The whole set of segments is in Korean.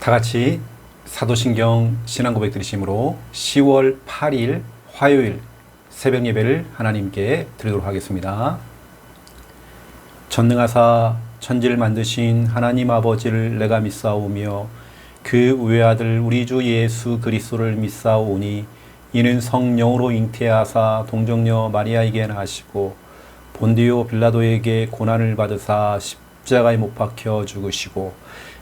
다 같이 사도신경 신앙 고백 드리심으로 10월 8일 화요일 새벽 예배를 하나님께 드리도록 하겠습니다. 전능하사 천지를 만드신 하나님 아버지를 내가 믿사오며 그 외아들 우리 주 예수 그리스도를 믿사오니 이는 성령으로 잉태하사 동정녀 마리아에게 나시고 본디오 빌라도에게 고난을 받으사 십자가에 못 박혀 죽으시고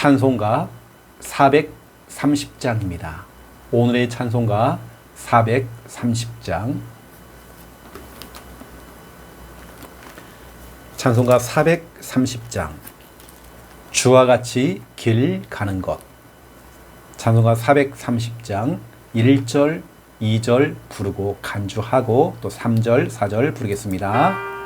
찬송가 430장입니다. 오늘의 찬송가 430장. 찬송가 430장. 주와 같이 길 가는 것. 찬송가 430장 1절, 2절 부르고 간주하고 또 3절, 4절 부르겠습니다.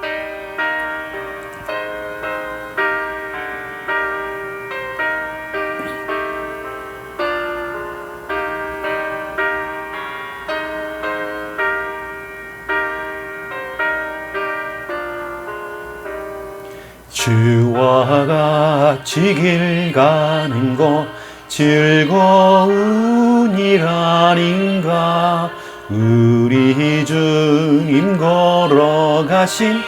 같이 길 가는 것 즐거운 일 아닌가? 우리 주님 걸어가신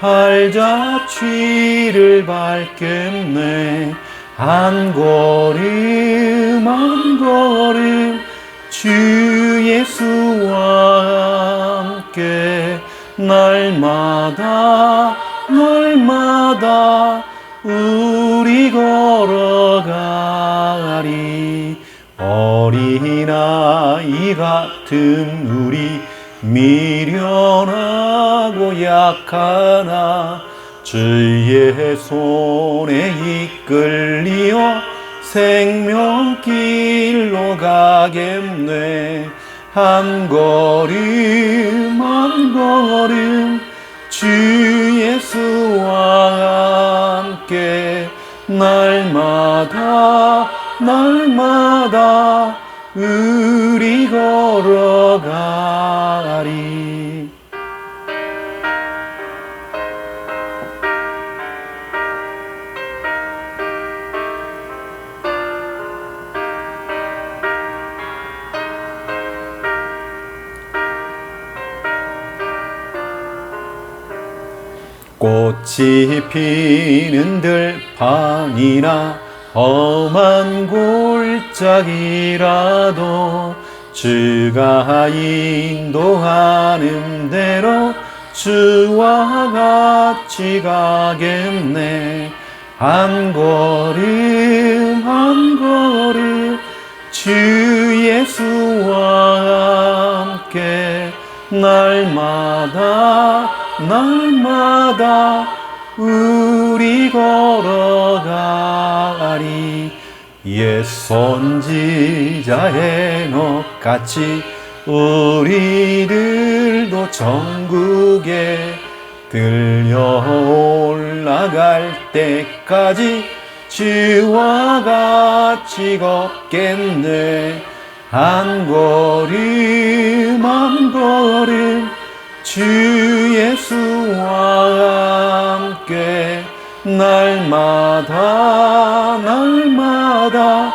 팔자취를 밟겠네. 한 걸음 한 걸음 주 예수와 함께 날마다 날마다 걸어가리 어린아이 같은 우리 미련하고 약하나 주의 손에 이끌리어 생명길로 가겠네. 한 걸음 한 걸음 주 예수와 함께 날마다 날마다 우리 걸어가리. 꽃이 피는 들판이나 험한 골짜기라도 주가 인도하는 대로 주와 같이 가겠네. 한 걸음 한 걸음 주 예수와 함께 날마다 날마다 우 리 걸어가리. 옛 선지자 해녹같이 우리들도 천국에 들려 올라갈 때까지 주와 같이 걷겠네. 한 걸음 한 걸음 주 예수와 함께 날마다 날마다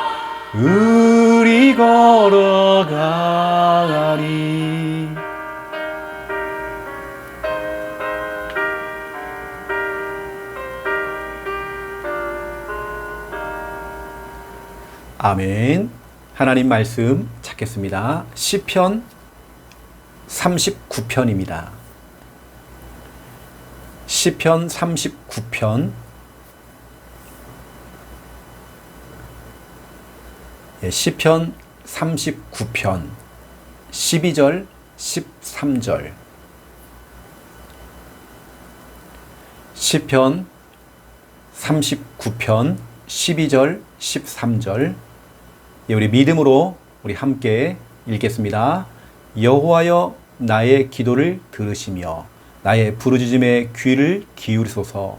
우리 걸어가리 아멘. 하나님 말씀 찾겠습니다. 시편 39편입니다. 시편 39편 시편 39편 12절 13절 시편 39편 12절 13절 예, 우리 믿음으로 우리 함께 읽겠습니다. 여호와여 나의 기도를 들으시며 나의 부르짖음에 귀를 기울이소서.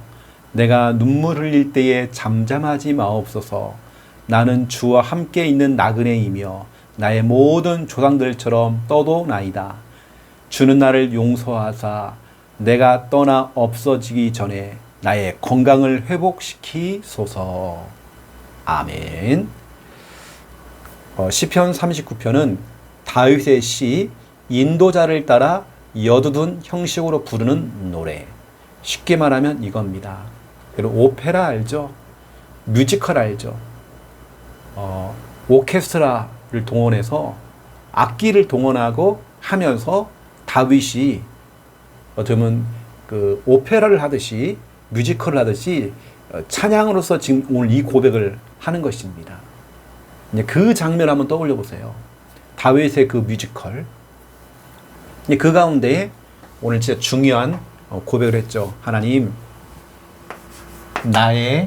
내가 눈물 흘릴 때에 잠잠하지 마옵소서. 나는 주와 함께 있는 나그네이며 나의 모든 조상들처럼 떠도나이다. 주는 나를 용서하사 내가 떠나 없어지기 전에 나의 건강을 회복시키소서. 아멘. 어, 시편 39편은 다윗의 시 인도자를 따라 여두둔 형식으로 부르는 노래. 쉽게 말하면 이겁니다. 그리고 오페라 알죠? 뮤지컬 알죠? 어, 오케스트라를 동원해서 악기를 동원하고 하면서 다윗이 어쩌면 그 오페라를 하듯이 뮤지컬을 하듯이 어, 찬양으로서 지금 오늘 이 고백을 하는 것입니다. 이제 그 장면 한번 떠올려 보세요. 다윗의 그 뮤지컬. 이제 그 가운데 오늘 진짜 중요한 어, 고백을 했죠. 하나님, 나의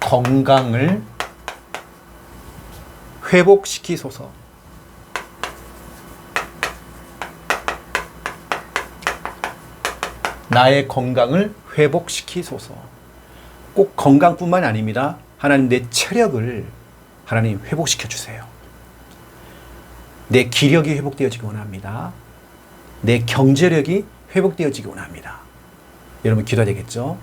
건강을 회복시키소서. 나의 건강을 회복시키소서. 꼭 건강뿐만 아닙니다. 하나님 내 체력을 하나님 회복시켜 주세요. 내 기력이 회복되어지기 원합니다. 내 경제력이 회복되어지기 원합니다. 여러분 기도해야 되겠죠?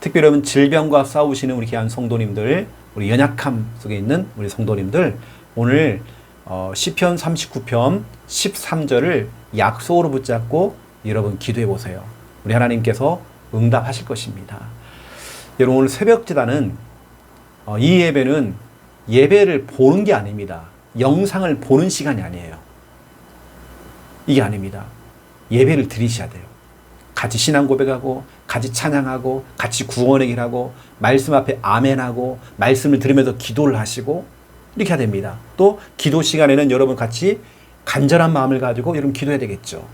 특별히 여러분 질병과 싸우시는 우리 귀한 성도님들, 우리 연약함 속에 있는 우리 성도님들 오늘 어, 시편 39편 13절을 약속으로 붙잡고 여러분 기도해 보세요. 우리 하나님께서 응답하실 것입니다. 여러분 오늘 새벽 기도는 어, 이 예배는 예배를 보는 게 아닙니다. 영상을 보는 시간이 아니에요. 이게 아닙니다. 예배를 드리셔야 돼요. 같이 신앙 고백하고, 같이 찬양하고, 같이 구원의 길하고, 말씀 앞에 아멘하고, 말씀을 들으면서 기도를 하시고, 이렇게 해야 됩니다. 또, 기도 시간에는 여러분 같이 간절한 마음을 가지고 여러분 기도해야 되겠죠.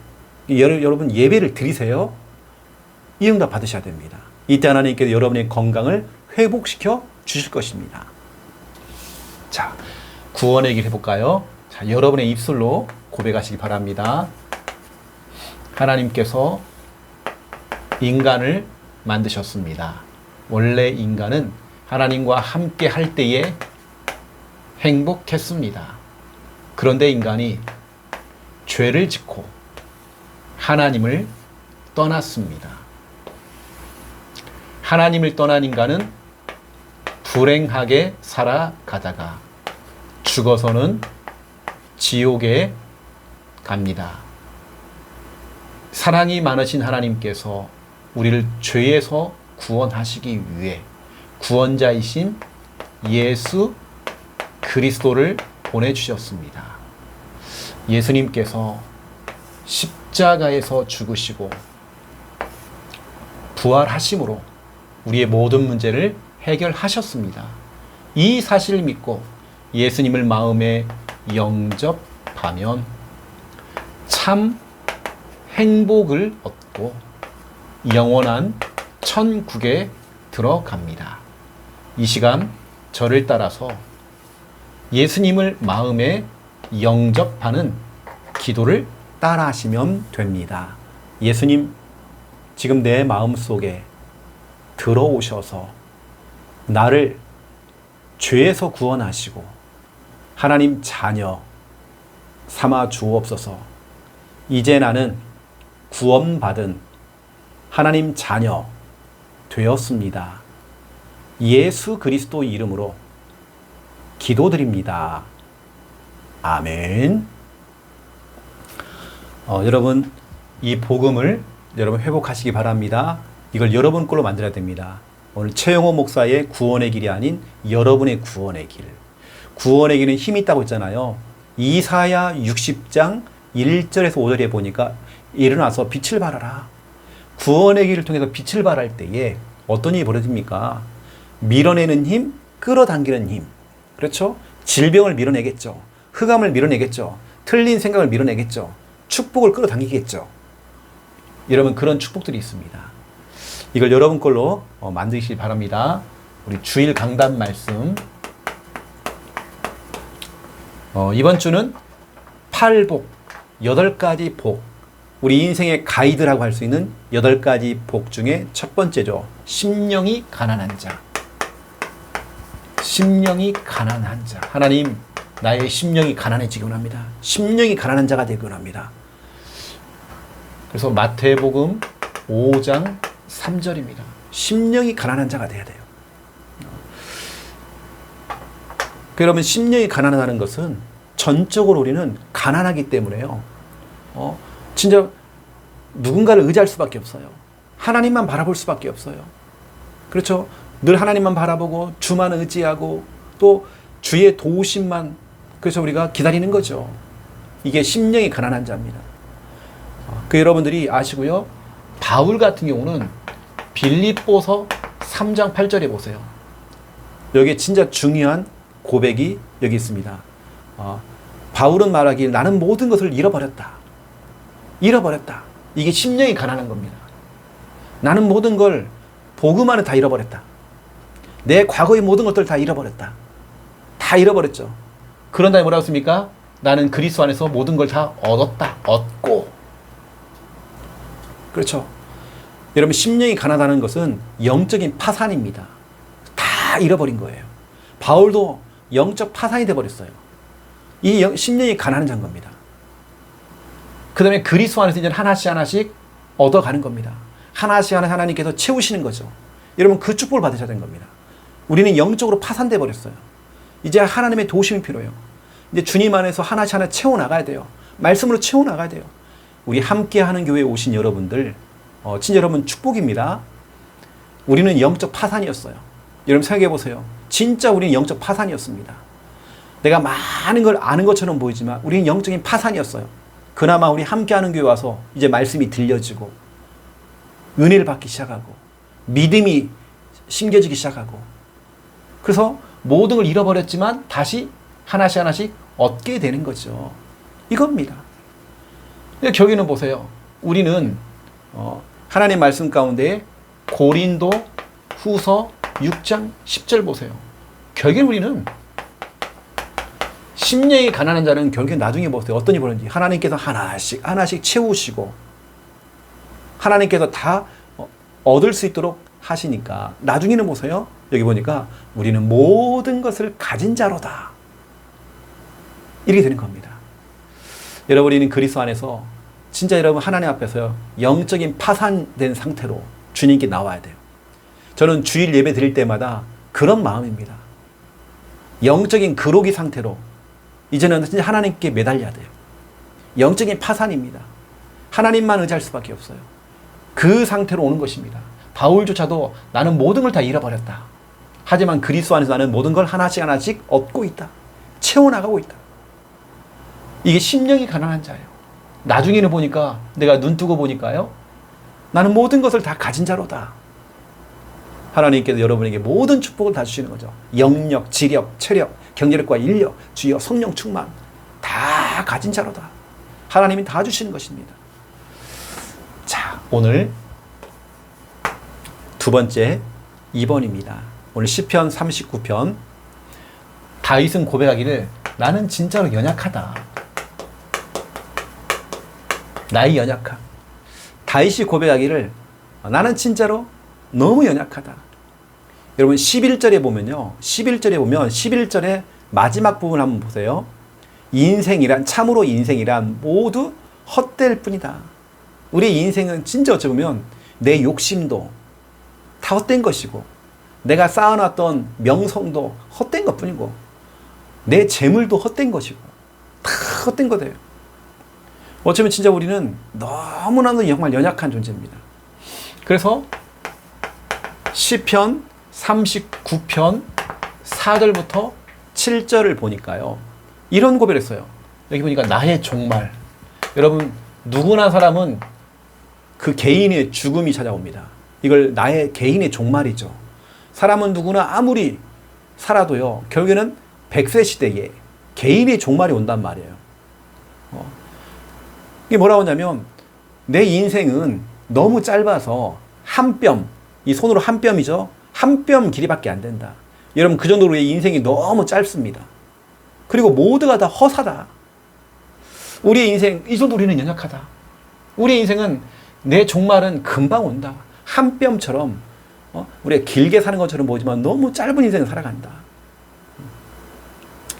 여러분 예배를 드리세요. 이 응답 받으셔야 됩니다. 이때 하나님께서 여러분의 건강을 회복시켜 주실 것입니다. 자, 구원의 길 해볼까요? 자, 여러분의 입술로 고백하시기 바랍니다. 하나님께서 인간을 만드셨습니다. 원래 인간은 하나님과 함께 할 때에 행복했습니다. 그런데 인간이 죄를 짓고 하나님을 떠났습니다. 하나님을 떠난 인간은 불행하게 살아가다가 죽어서는 지옥에 갑니다. 사랑이 많으신 하나님께서 우리를 죄에서 구원하시기 위해 구원자이신 예수 그리스도를 보내주셨습니다. 예수님께서 십자가에서 죽으시고 부활하심으로 우리의 모든 문제를 해결하셨습니다. 이 사실을 믿고 예수님을 마음에 영접하면 참 행복을 얻고 영원한 천국에 들어갑니다. 이 시간 저를 따라서 예수님을 마음에 영접하는 기도를 따라 하시면 됩니다. 예수님, 지금 내 마음 속에 들어오셔서 나를 죄에서 구원하시고 하나님 자녀 삼아 주옵소서. 이제 나는 구원받은 하나님 자녀 되었습니다. 예수 그리스도 이름으로 기도드립니다. 아멘. 어, 여러분, 이 복음을 여러분 회복하시기 바랍니다. 이걸 여러분 걸로 만들어야 됩니다. 오늘 최영호 목사의 구원의 길이 아닌 여러분의 구원의 길. 구원의 길은 힘이 있다고 했잖아요. 이사야 60장 1절에서 5절에 보니까 일어나서 빛을 발하라. 구원의 길을 통해서 빛을 발할 때에 어떤 일이 벌어집니까? 밀어내는 힘, 끌어당기는 힘. 그렇죠? 질병을 밀어내겠죠. 흑암을 밀어내겠죠. 틀린 생각을 밀어내겠죠. 축복을 끌어당기겠죠. 여러분 그런 축복들이 있습니다. 이걸 여러분 걸로 어, 만드시기 바랍니다. 우리 주일 강단 말씀 어, 이번 주는 팔복, 여덟 가지 복. 우리 인생의 가이드라고 할 수 있는 여덟 가지 복 중에 첫 번째죠. 심령이 가난한 자. 심령이 가난한 자. 하나님, 나의 심령이 가난해지기 원합니다. 심령이 가난한 자가 되기 원합니다. 그래서 마태복음 5장 3절입니다. 심령이 가난한 자가 돼야 돼요. 그러면 심령이 가난하다는 것은 전적으로 우리는 가난하기 때문에요. 어, 진짜 누군가를 의지할 수밖에 없어요. 하나님만 바라볼 수밖에 없어요. 그렇죠? 늘 하나님만 바라보고 주만 의지하고 또 주의 도우심만 그래서 우리가 기다리는 거죠. 이게 심령이 가난한 자입니다. 그 여러분들이 아시고요. 바울 같은 경우는 빌립보서 3장 8절에 보세요. 여기 진짜 중요한 고백이 여기 있습니다. 어, 바울은 말하길 나는 모든 것을 잃어버렸다. 잃어버렸다. 이게 심령이 가난한 겁니다. 나는 모든 걸 복음 안에 다 잃어버렸다. 내 과거의 모든 것들 다 잃어버렸다. 다 잃어버렸죠. 그런 다음에 뭐라고 했습니까? 나는 그리스도 안에서 모든 걸 다 얻었다. 얻고. 그렇죠. 여러분 심령이 가난하다는 것은 영적인 파산입니다. 다 잃어버린 거예요. 바울도 영적 파산이 돼 버렸어요. 이 영, 심령이 가난한 겁니다. 그 다음에 그리스도 안에서 이제 하나씩 하나씩 얻어가는 겁니다. 하나씩 하나 하나님께서 채우시는 거죠. 여러분 그 축복을 받으셔야 되는 겁니다. 우리는 영적으로 파산돼 버렸어요. 이제 하나님의 도심이 필요해요. 이제 주님 안에서 하나씩 하나 채워 나가야 돼요. 말씀으로 채워 나가야 돼요. 우리 함께 하는 교회에 오신 여러분들, 어, 친 여러분 축복입니다. 우리는 영적 파산이었어요. 여러분 생각해 보세요. 진짜 우리는 영적 파산이었습니다. 내가 많은 걸 아는 것처럼 보이지만 우리는 영적인 파산이었어요. 그나마 우리 함께하는 교회 와서 이제 말씀이 들려지고 은혜를 받기 시작하고 믿음이 심겨지기 시작하고 그래서 모든 걸 잃어버렸지만 다시 하나씩 하나씩 얻게 되는 거죠. 이겁니다. 결국에는 보세요. 우리는 어, 하나님 말씀 가운데 고린도 후서 6장 10절 보세요. 결국엔 우리는 심령이 가난한 자는 결국에 나중에 보세요. 어떤 일이 벌어지는지. 하나님께서 하나씩 하나씩 채우시고 하나님께서 다 어, 얻을 수 있도록 하시니까 나중에는 보세요. 여기 보니까 우리는 모든 것을 가진 자로다. 이렇게 되는 겁니다. 여러분 우리는 그리스도 안에서 진짜 여러분 하나님 앞에서요. 영적인 파산된 상태로 주님께 나와야 돼요. 저는 주일 예배 드릴 때마다 그런 마음입니다. 영적인 그로기 상태로 이제는 진짜 하나님께 매달려야 돼요. 영적인 파산입니다. 하나님만 의지할 수밖에 없어요. 그 상태로 오는 것입니다. 바울조차도 나는 모든 걸 다 잃어버렸다. 하지만 그리스도 안에서 나는 모든 걸 하나씩 하나씩 얻고 있다. 채워나가고 있다. 이게 심령이 가난한 자예요. 나중에는 보니까 내가 눈 뜨고 보니까요. 나는 모든 것을 다 가진 자로다. 하나님께서 여러분에게 모든 축복을 다 주시는 거죠. 영력, 지력, 체력, 경제력과 인력, 주여 성령 충만 다 가진 자로다. 하나님이 다 주시는 것입니다. 자, 오늘 두 번째 2번입니다. 오늘 시편 39편 다윗은 고백하기를 나는 진짜로 연약하다. 나의 연약함. 다윗이 고백하기를 나는 진짜로 너무 연약하다. 여러분 11절에 보면요. 11절에 보면 11절에 마지막 부분 한번 보세요. 인생이란 참으로 인생이란 모두 헛될 뿐이다. 우리 인생은 진짜 어찌 보면 내 욕심도 다 헛된 것이고 내가 쌓아놨던 명성도 헛된 것뿐이고 내 재물도 헛된 것이고 다 헛된 거예요. 어쩌면 진짜 우리는 너무나도 정말 연약한 존재입니다. 그래서 시편 39편 4절부터 7절을 보니까요. 이런 고백을 했어요. 여기 보니까 나의 종말. 여러분 누구나 사람은 그 개인의 죽음이 찾아옵니다. 이걸 나의 개인의 종말이죠. 사람은 누구나 아무리 살아도요. 결국에는 100세 시대에 개인의 종말이 온단 말이에요. 어. 이게 뭐라고 하냐면 내 인생은 너무 짧아서 한 뼘, 이 손으로 한 뼘이죠. 한 뼘 길이밖에 안 된다. 여러분 그 정도로 인생이 너무 짧습니다. 그리고 모두가 다 허사다. 우리의 인생, 이 정도 우리는 연약하다. 우리의 인생은 내 종말은 금방 온다. 한 뼘처럼, 어? 우리가 길게 사는 것처럼 보지만 너무 짧은 인생을 살아간다.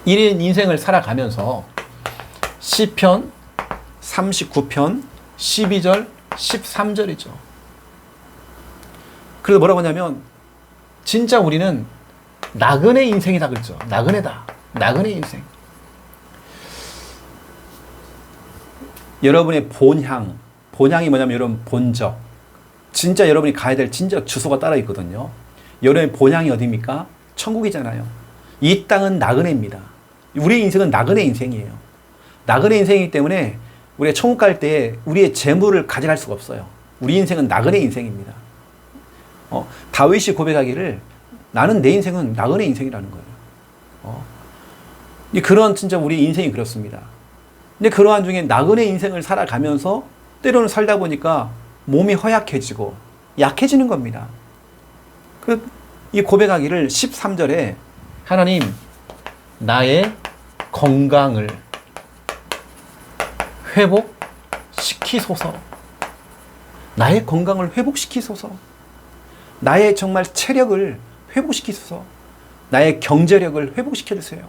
이런 인생을 살아가면서 시편 39편 12절 13절이죠. 그래서 뭐라고 하냐면 진짜 우리는 나그네 인생이다 그랬죠. 나그네다. 나그네 인생. 여러분의 본향, 본향이 뭐냐면 여러분 본적. 진짜 여러분이 가야 될 진짜 주소가 따로 있거든요. 여러분의 본향이 어디입니까? 천국이잖아요. 이 땅은 나그네입니다. 우리 인생은 나그네 인생이에요. 나그네 인생이기 때문에 우리가 천국 갈 때 우리의 재물을 가져갈 수가 없어요. 우리 인생은 나그네 인생입니다. 어, 다윗이 고백하기를 나는 내 인생은 나그네 인생이라는 거예요. 어. 그런 진짜 우리 인생이 그렇습니다. 근데 그러한 중에 나그네 인생을 살아가면서 때로는 살다 보니까 몸이 허약해지고 약해지는 겁니다. 그, 이 고백하기를 13절에 하나님, 나의 건강을 회복시키소서. 나의 건강을 회복시키소서. 나의 정말 체력을 회복시키소서. 나의 경제력을 회복시켜 주세요.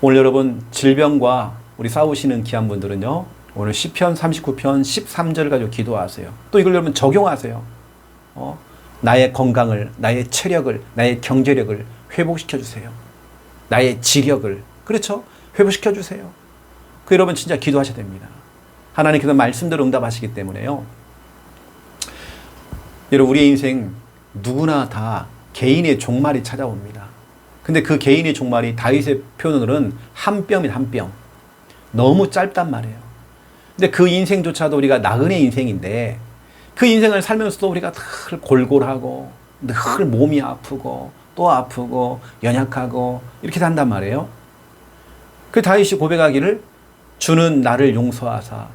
오늘 여러분 질병과 우리 싸우시는 귀한 분들은요. 오늘 10편 39편 13절 가지고 기도하세요. 또 이걸 여러분 적용하세요. 어? 나의 건강을, 나의 체력을, 나의 경제력을 회복시켜 주세요. 나의 지력을 그렇죠? 회복시켜 주세요. 그 여러분 진짜 기도하셔야 됩니다. 하나님께서 말씀대로 응답하시기 때문에요. 여러분 우리의 인생 누구나 다 개인의 종말이 찾아옵니다. 근데 그 개인의 종말이 다윗의 표현으로는 한 뼘이 한 뼘. 너무 짧단 말이에요. 근데 그 인생조차도 우리가 나그네 인생인데 그 인생을 살면서도 우리가 늘 골골하고 늘 몸이 아프고 또 아프고 연약하고 이렇게 산단 말이에요. 그 다윗이 고백하기를 주는 나를 용서하사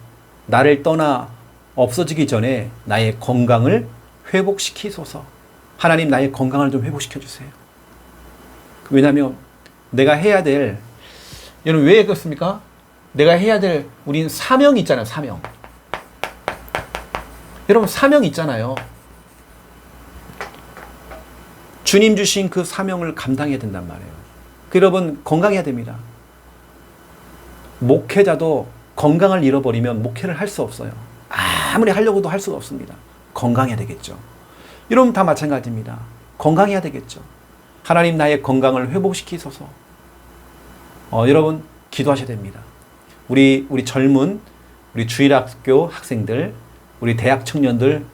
나를 떠나 없어지기 전에 나의 건강을 회복시키소서. 하나님 나의 건강을 좀 회복시켜 주세요. 왜냐하면 내가 해야 될 여러분 왜 그렇습니까? 내가 해야 될 우린 사명이 있잖아요. 사명. 여러분 사명 있잖아요. 주님 주신 그 사명을 감당해야 된단 말이에요. 그 여러분 건강해야 됩니다. 목회자도 건강을 잃어버리면 목회를 할 수 없어요. 아무리 하려고도 할 수가 없습니다. 건강해야 되겠죠. 여러분 다 마찬가지입니다. 건강해야 되겠죠. 하나님 나의 건강을 회복시키소서. 어, 여러분 기도하셔야 됩니다. 우리 우리 젊은 우리 주일학교 학생들, 우리 대학 청년들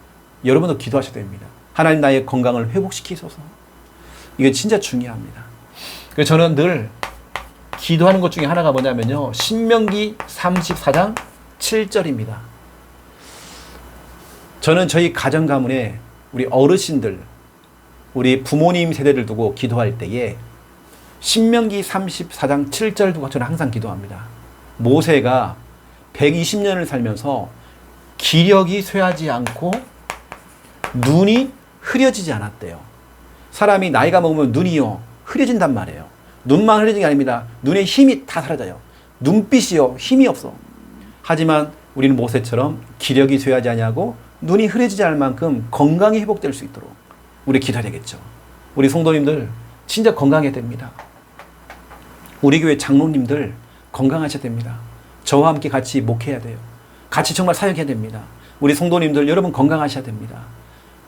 여러분도 기도하셔야 됩니다. 하나님 나의 건강을 회복시키소서. 이게 진짜 중요합니다. 그래서 저는 늘 기도하는 것 중에 하나가 뭐냐면요. 신명기 34장 7절입니다. 저는 저희 가정 가문에 우리 어르신들, 우리 부모님 세대를 두고 기도할 때에 신명기 34장 7절 두고 저는 항상 기도합니다. 모세가 120년을 살면서 기력이 쇠하지 않고 눈이 흐려지지 않았대요. 사람이 나이가 먹으면 눈이요 흐려진단 말이에요. 눈만 흐려진 게 아닙니다. 눈에 힘이 다 사라져요. 눈빛이요 힘이 없어. 하지만 우리는 모세처럼 기력이 쇠하지 않냐고 눈이 흐려지지 않을 만큼 건강이 회복될 수 있도록 우리 기도해야 되겠죠. 우리 성도님들 진짜 건강해야 됩니다. 우리 교회 장로님들 건강하셔야 됩니다. 저와 함께 같이 목해야 돼요. 같이 정말 사역해야 됩니다. 우리 성도님들 여러분 건강하셔야 됩니다.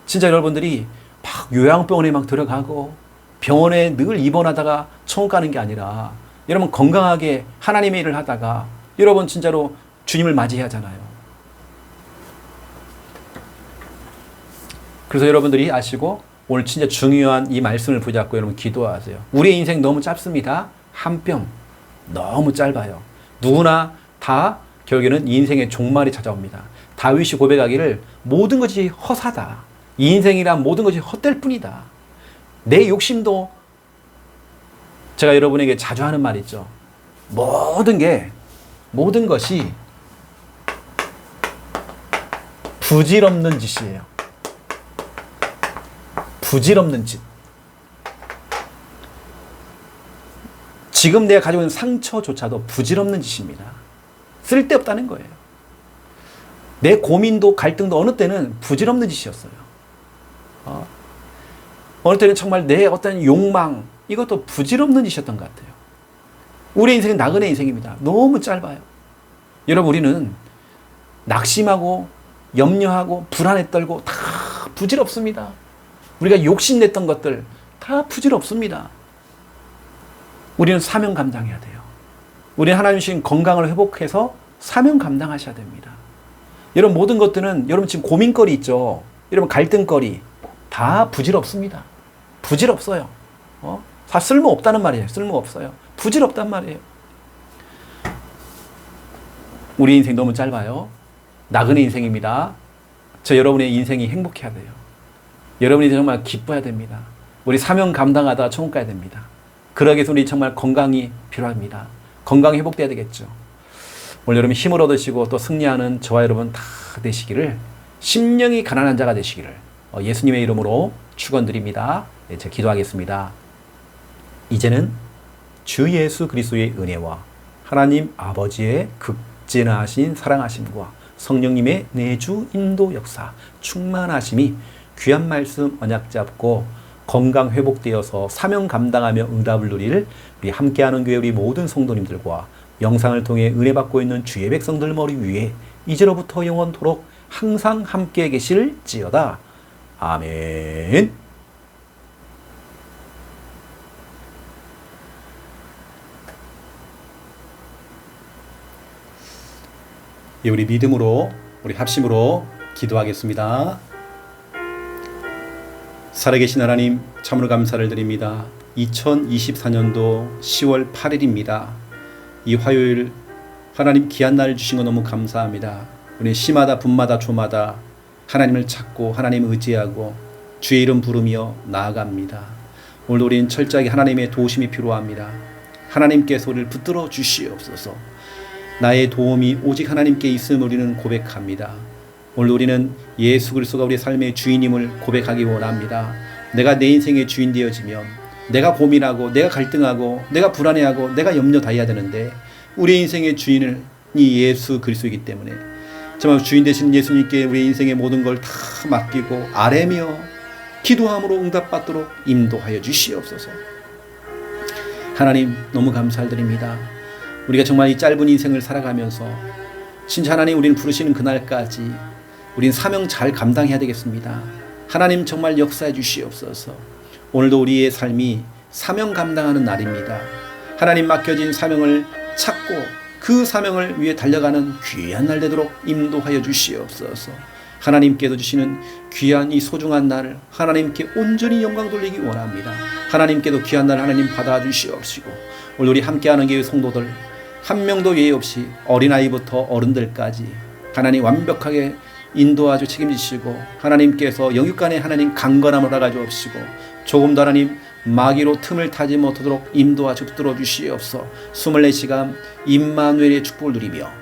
진짜 여러분들이 막 요양병원에 막 들어가고 병원에 늘 입원하다가 천국 가는 게 아니라 여러분 건강하게 하나님의 일을 하다가 여러분 진짜로 주님을 맞이해야 하잖아요. 그래서 여러분들이 아시고 오늘 진짜 중요한 이 말씀을 붙잡고 여러분 기도하세요. 우리의 인생 너무 짧습니다. 한 뼘. 너무 짧아요. 누구나 다 결국에는 인생의 종말이 찾아옵니다. 다윗이 고백하기를 모든 것이 허사다. 이 인생이란 모든 것이 헛될 뿐이다. 내 욕심도 제가 여러분에게 자주 하는 말 있죠. 모든 게 모든 것이 부질없는 짓이에요. 부질없는 짓. 지금 내가 가지고 있는 상처조차도 부질없는 짓입니다. 쓸데없다는 거예요. 내 고민도 갈등도 어느 때는 부질없는 짓이었어요. 어? 어느 때는 정말 내 어떤 욕망 이것도 부질없는 짓이었던 것 같아요. 우리 인생은 나그네 인생입니다. 너무 짧아요. 여러분 우리는 낙심하고 염려하고 불안에 떨고 다 부질없습니다. 우리가 욕심냈던 것들 다 부질없습니다. 우리는 사명 감당해야 돼요. 우리 하나님 주신 건강을 회복해서 사명 감당하셔야 됩니다. 여러분 모든 것들은 여러분 지금 고민거리 있죠. 여러분 갈등거리 다 부질없습니다. 부질없어요. 어? 다 쓸모없다는 말이에요. 쓸모없어요. 부질없단 말이에요. 우리 인생 너무 짧아요. 나그네 인생입니다. 저 여러분의 인생이 행복해야 돼요. 여러분이 정말 기뻐야 됩니다. 우리 사명 감당하다 천국 가야 됩니다. 그러기 위해서 우리 정말 건강이 필요합니다. 건강이 회복돼야 되겠죠. 오늘 여러분 힘을 얻으시고 또 승리하는 저와 여러분 다 되시기를 심령이 가난한 자가 되시기를 어, 예수님의 이름으로 축원드립니다. 네, 제가 기도하겠습니다. 이제는 주 예수 그리스도의 은혜와 하나님 아버지의 극진하신 사랑하심과 성령님의 내주 인도 역사 충만하심이 귀한 말씀 언약 잡고 건강 회복되어서 사명 감당하며 응답을 누릴 우리 함께하는 교회 우리 모든 성도님들과 영상을 통해 은혜 받고 있는 주의 백성들 머리 위에 이제로부터 영원토록 항상 함께 계실지어다. 아멘. 예, 우리 믿음으로 우리 합심으로 기도하겠습니다. 살아계신 하나님 참으로 감사를 드립니다. 2024년도 10월 8일입니다. 이 화요일 하나님 귀한 날 주신 거 너무 감사합니다. 우리 시마다 분마다 조마다 하나님을 찾고 하나님 의지하고 주의 이름 부르며 나아갑니다. 오늘도 우리는 철저하게 하나님의 도우심이 필요합니다. 하나님께서 우리를 붙들어 주시옵소서. 나의 도움이 오직 하나님께 있음을 우리는 고백합니다. 오늘 우리는 예수 그리스도가 우리 삶의 주인임을 고백하기 원합니다. 내가 내 인생의 주인 되어지면 내가 고민하고 내가 갈등하고 내가 불안해하고 내가 염려 다해야 되는데 우리 인생의 주인은 이 예수 그리스도이기 때문에 정말 주인 되신 예수님께 우리 인생의 모든 걸 다 맡기고 아뢰며 기도함으로 응답받도록 인도하여 주시옵소서. 하나님 너무 감사드립니다. 우리가 정말 이 짧은 인생을 살아가면서 진짜 하나님 우리는 부르시는 그날까지 우린 사명 잘 감당해야 되겠습니다. 하나님 정말 역사해 주시옵소서. 오늘도 우리의 삶이 사명 감당하는 날입니다. 하나님 맡겨진 사명을 찾고 그 사명을 위해 달려가는 귀한 날 되도록 인도하여 주시옵소서. 하나님께도 주시는 귀한 이 소중한 날을 하나님께 온전히 영광 돌리기 원합니다. 하나님께도 귀한 날 하나님 받아 주시옵시고 오늘 우리 함께하는 교회 성도들 한 명도 예의 없이 어린아이부터 어른들까지 하나님 완벽하게 인도하주 책임지시고 하나님께서 영육간에 하나님 강건함을 알아 주옵시고 조금 더 하나님 마귀로 틈을 타지 못하도록 인도하여 붙들어 주시옵소 24시간 임마누엘의 축복을 누리며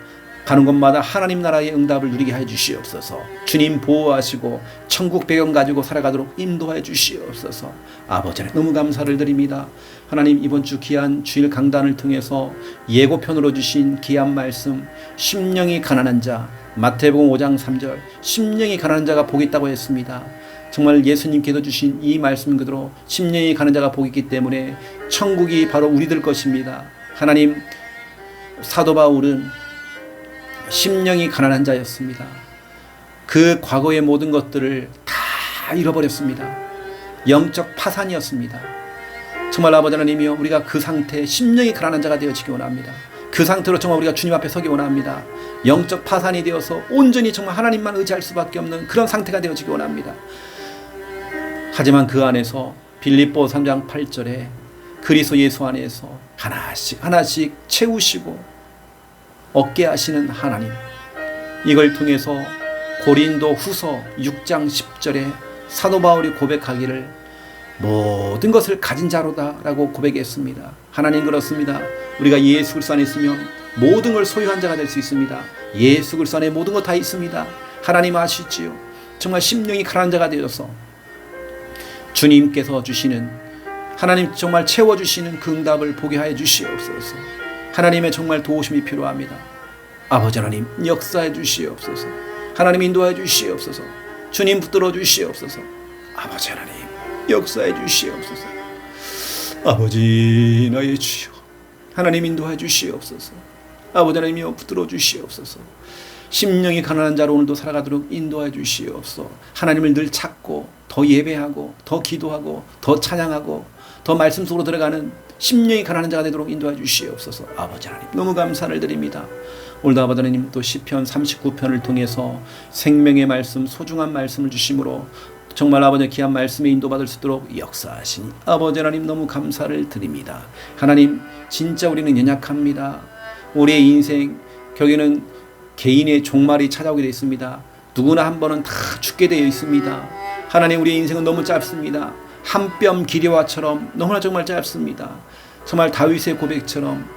가는 곳마다 하나님 나라의 응답을 누리게 해 주시옵소서. 주님 보호하시고 천국 배경 가지고 살아가도록 인도해 주시옵소서. 아버지 너무 감사를 드립니다. 하나님 이번 주 귀한 주일 강단을 통해서 예고편으로 주신 귀한 말씀 심령이 가난한 자 마태복음 5장 3절 심령이 가난한 자가 복이 있다고 했습니다. 정말 예수님께서 주신 이 말씀 그대로 심령이 가난한 자가 복이 있기 때문에 천국이 바로 우리들 것입니다. 하나님 사도 바울은 심령이 가난한 자였습니다. 그 과거의 모든 것들을 다 잃어버렸습니다. 영적 파산이었습니다. 정말 아버지 하나님이여 우리가 그 상태 심령이 가난한 자가 되어지기 원합니다. 그 상태로 정말 우리가 주님 앞에 서기 원합니다. 영적 파산이 되어서 온전히 정말 하나님만 의지할 수밖에 없는 그런 상태가 되어지기 원합니다. 하지만 그 안에서 빌립보 3장 8절에 그리스도 예수 안에서 하나씩 하나씩 채우시고 얻게 하시는 하나님. 이걸 통해서 고린도 후서 6장 10절에 사도 바울이 고백하기를 모든 것을 가진 자로다라고 고백했습니다. 하나님 그렇습니다. 우리가 예수 그리스도 안에 있으면 모든 걸 소유한 자가 될 수 있습니다. 예수 그리스도 안에 모든 것 다 있습니다. 하나님 아시지요. 정말 심령이 가난 자가 되어서 주님께서 주시는 하나님 정말 채워 주시는 그 응답을 보게 하여 주시옵소서. 하나님의 정말 도우심이 필요합니다. 아버지 하나님 역사해 주시옵소서. 하나님 인도해 주시옵소서. 주님 붙들어 주시옵소서. 아버지 하나님 역사해 주시옵소서. 아버지 나의 주여 하나님 인도해 주시옵소서. 아버지 하나님이여 붙들어 주시옵소서. 심령이 가난한 자로 오늘도 살아가도록 인도해 주시옵소서. 하나님을 늘 찾고 더 예배하고 더 기도하고 더 찬양하고 더 말씀 속으로 들어가는 심령이 가난한 자가 되도록 인도해 주시옵소서. 아버지 하나님 너무 감사를 드립니다. 오늘도 아버지 하나님 또 시편 39편을 통해서 생명의 말씀 소중한 말씀을 주심으로 정말 아버지 귀한 말씀에 인도받을 수 있도록 역사하시니 아버지 하나님 너무 감사를 드립니다. 하나님 진짜 우리는 연약합니다. 우리의 인생 결국에는 개인의 종말이 찾아오게 되어 있습니다. 누구나 한 번은 다 죽게 되어 있습니다. 하나님 우리의 인생은 너무 짧습니다. 한뼘 기려와처럼 너무나 정말 짧습니다. 정말 다윗의 고백처럼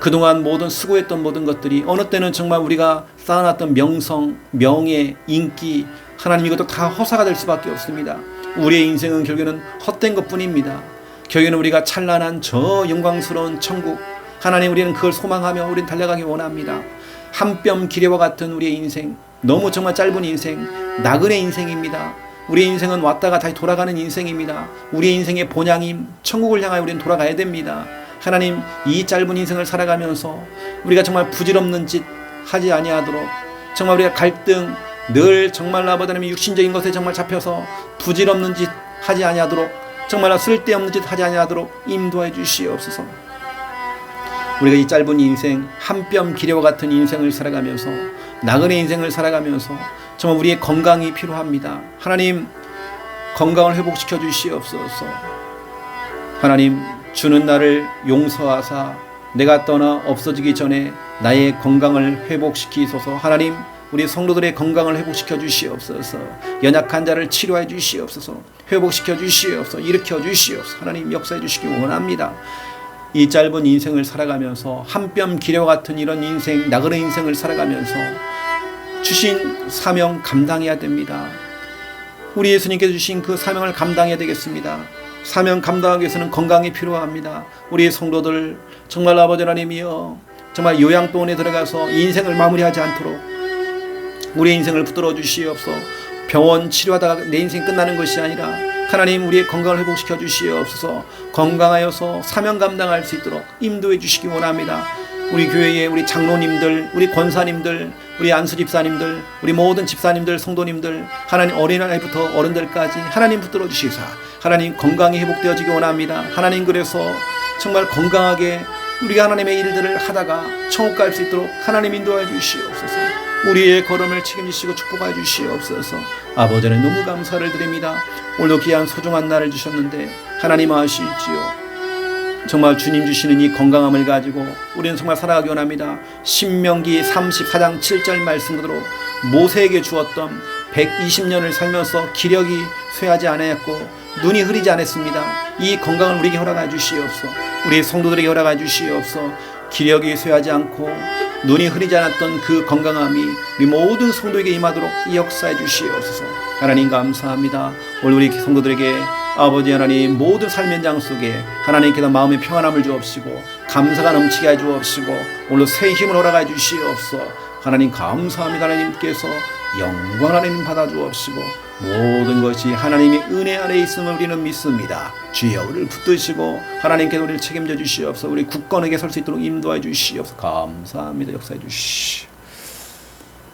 그동안 모든 수고했던 모든 것들이 어느 때는 정말 우리가 쌓아놨던 명성, 명예, 인기 하나님 이것도 다 허사가 될 수밖에 없습니다. 우리의 인생은 결국에는 헛된 것뿐입니다. 결국에는 우리가 찬란한 저 영광스러운 천국 하나님 우리는 그걸 소망하며 우리는 달려가기 원합니다. 한 뼘 기레와 같은 우리의 인생 너무 정말 짧은 인생 나그네 인생입니다. 우리의 인생은 왔다가 다시 돌아가는 인생입니다. 우리의 인생의 본향임 천국을 향하여 우리는 돌아가야 됩니다. 하나님 이 짧은 인생을 살아가면서 우리가 정말 부질없는 짓 하지 아니하도록 정말 우리가 갈등 늘 정말 아버지 하나님 육신적인 것에 정말 잡혀서 부질없는 짓 하지 아니하도록 정말 쓸데없는 짓 하지 아니하도록 인도해 주시옵소서. 우리가 이 짧은 인생 한 뼘 기레와 같은 인생을 살아가면서 나그네 인생을 살아가면서 정말 우리의 건강이 필요합니다. 하나님 건강을 회복시켜 주시옵소서. 하나님 주는 나를 용서하사 내가 떠나 없어지기 전에 나의 건강을 회복시키소서. 하나님 우리 성도들의 건강을 회복시켜 주시옵소서. 연약한 자를 치료해 주시옵소서. 회복시켜 주시옵소서. 일으켜 주시옵소서. 하나님 역사해 주시기 원합니다. 이 짧은 인생을 살아가면서 한 뼘 기려 같은 이런 인생, 나그네 인생을 살아가면서 주신 사명 감당해야 됩니다. 우리 예수님께서 주신 그 사명을 감당해야 되겠습니다. 사명 감당하기 위해서는 건강이 필요합니다. 우리 성도들 정말 아버지 하나님이여 정말 요양병원에 들어가서 인생을 마무리하지 않도록 우리 인생을 붙들어 주시옵소. 병원 치료하다가 내 인생 끝나는 것이 아니라 하나님 우리의 건강을 회복시켜 주시옵소서. 건강하여서 사명 감당할 수 있도록 인도해 주시기 원합니다. 우리 교회의 우리 장로님들, 우리 권사님들, 우리 안수 집사님들, 우리 모든 집사님들, 성도님들, 하나님 어린아이부터 어른들까지 하나님 붙들어 주시사 하나님 건강이 회복되어지기 원합니다. 하나님 그래서 정말 건강하게 우리가 하나님의 일들을 하다가 천국 갈 수 있도록 하나님 인도해 주시옵소서. 우리의 걸음을 책임지시고 축복해 주시옵소서. 아버지는 너무 감사를 드립니다. 오늘도 귀한 소중한 날을 주셨는데 하나님 아시지요. 정말 주님 주시는 이 건강함을 가지고 우리는 정말 살아가기 원합니다. 신명기 34장 7절 말씀 그대로 모세에게 주었던 120년을 살면서 기력이 쇠하지 않았고 눈이 흐리지 않았습니다. 이 건강을 우리에게 허락해 주시옵소. 우리 성도들에게 허락해 주시옵소. 기력이 쇠하지 않고 눈이 흐리지 않았던 그 건강함이 우리 모든 성도에게 임하도록 역사해 주시옵소서. 하나님 감사합니다. 오늘 우리 성도들에게 아버지 하나님 모든 삶의 현장 속에 하나님께서 마음의 평안함을 주옵시고 감사가 넘치게 해 주옵시고 오늘 새 힘을 허락해 주시옵소. 하나님 감사합니다. 하나님께서 영광 하나님 받아 주옵시고 모든 것이 하나님의 은혜 안에 있음을 우리는 믿습니다. 주여 우리를 붙드시고 하나님께서 우리를 책임져 주시옵소서. 우리 굳건하게 설 수 있도록 인도해 주시옵소서. 감사합니다. 역사해 주시.